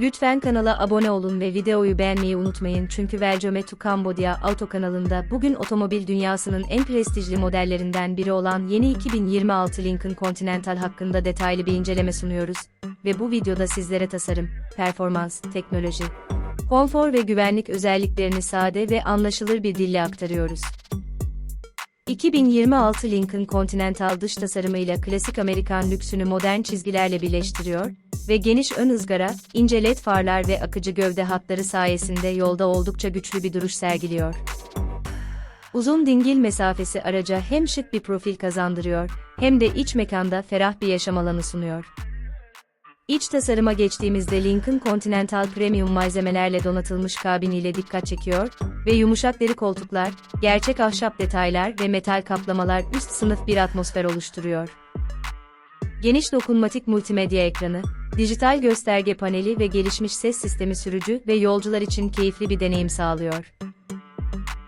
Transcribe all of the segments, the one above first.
Lütfen kanala abone olun ve videoyu beğenmeyi unutmayın çünkü Welcome to Cambodia Auto kanalında bugün otomobil dünyasının en prestijli modellerinden biri olan yeni 2026 Lincoln Continental hakkında detaylı bir inceleme sunuyoruz ve bu videoda sizlere tasarım, performans, teknoloji, konfor ve güvenlik özelliklerini sade ve anlaşılır bir dille aktarıyoruz. 2026 Lincoln Continental dış tasarımıyla klasik Amerikan lüksünü modern çizgilerle birleştiriyor ve geniş ön ızgara, ince led farlar ve akıcı gövde hatları sayesinde yolda oldukça güçlü bir duruş sergiliyor. Uzun dingil mesafesi araca hem şık bir profil kazandırıyor, hem de iç mekanda ferah bir yaşam alanı sunuyor. İç tasarıma geçtiğimizde Lincoln Continental Premium malzemelerle donatılmış kabiniyle dikkat çekiyor ve yumuşak deri koltuklar, gerçek ahşap detaylar ve metal kaplamalar üst sınıf bir atmosfer oluşturuyor. Geniş dokunmatik multimedya ekranı, dijital gösterge paneli ve gelişmiş ses sistemi sürücü ve yolcular için keyifli bir deneyim sağlıyor.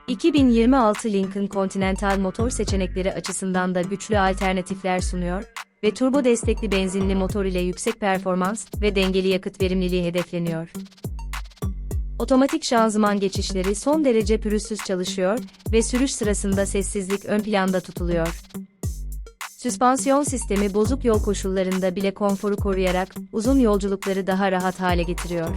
2026 Lincoln Continental motor seçenekleri açısından da güçlü alternatifler sunuyor ve turbo destekli benzinli motor ile yüksek performans ve dengeli yakıt verimliliği hedefleniyor. Otomatik şanzıman geçişleri son derece pürüzsüz çalışıyor ve sürüş sırasında sessizlik ön planda tutuluyor. Süspansiyon sistemi bozuk yol koşullarında bile konforu koruyarak uzun yolculukları daha rahat hale getiriyor.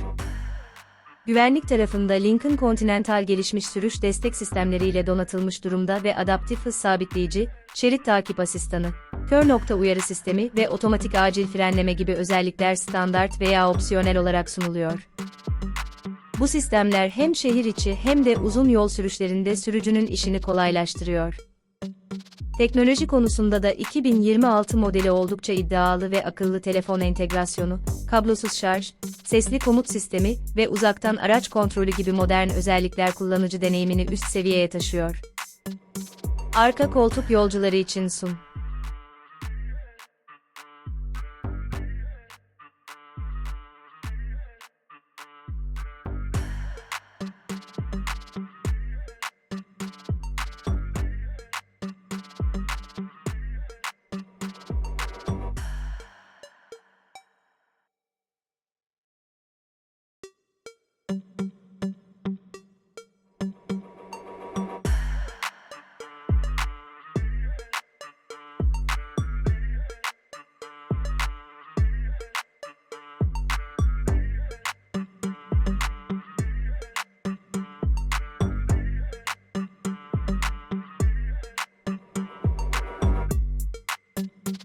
Güvenlik tarafında Lincoln Continental gelişmiş sürüş destek sistemleriyle donatılmış durumda ve adaptif hız sabitleyici, şerit takip asistanı, kör nokta uyarı sistemi ve otomatik acil frenleme gibi özellikler standart veya opsiyonel olarak sunuluyor. Bu sistemler hem şehir içi hem de uzun yol sürüşlerinde sürücünün işini kolaylaştırıyor. Teknoloji konusunda da 2026 modeli oldukça iddialı ve akıllı telefon entegrasyonu, kablosuz şarj, sesli komut sistemi ve uzaktan araç kontrolü gibi modern özellikler kullanıcı deneyimini üst seviyeye taşıyor. Arka koltuk yolcuları için sun. thank mm -hmm. you